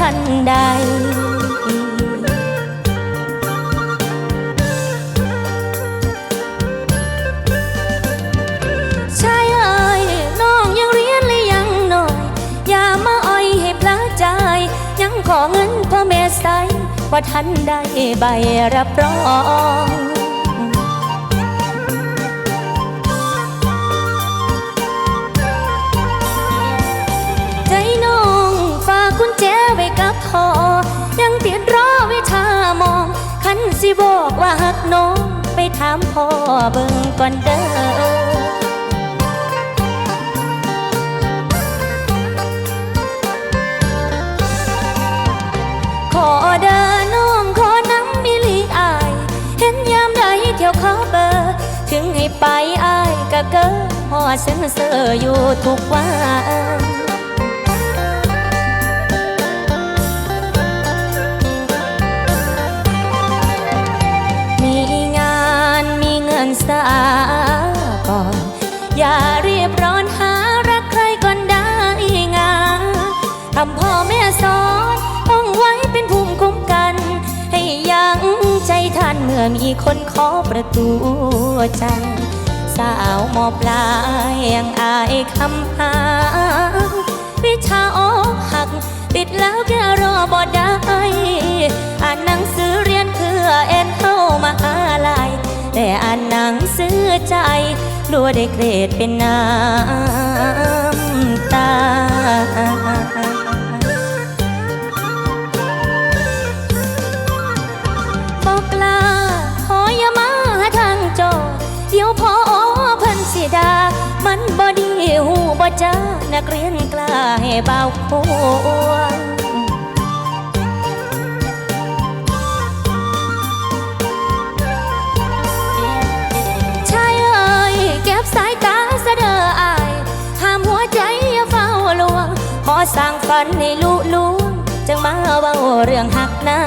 ทันใดชายเอ่ยน้องยังเรียนหรือยังหน่อย อย่ามาอ่อยให้พระใจยังขอเงินพ่อแม่ใสว่าทันได้ใบรับรอง สิบอกว่าหักน้องไปถามพ่อเบิ่งก่อนเด้อขอเดินน้องขอน้ำมิลีอายเห็นยามใดเที่ยวขอเบอร์ถึงให้ไปอายก็เกินพอเส้นเสออยู่ทุกวัน สาก่อน อย่ารีบร้อนหารักใครก่อนได้งาทำพ่อแม่สอนต้องไว้เป็นภูมิคุ้มกัน ให้ยังใจทันเมื่อมีคนเคาะประตูใจสาวหมอปลายยังอายคำหาวิชาอกหักปิดแล้วแกรอบ่ได้ อใจกลัวได้เกรดเป็นน้ำตา บอกลาขออย่ามาทางจอ เดี๋ยวพอเพิ่นสิดา มันบ่ดีหูบ่จ้านักเรียนกล้าให้เบาควง ฝันให้ลุลุงจังมาเว้าเรื่องหักหน้า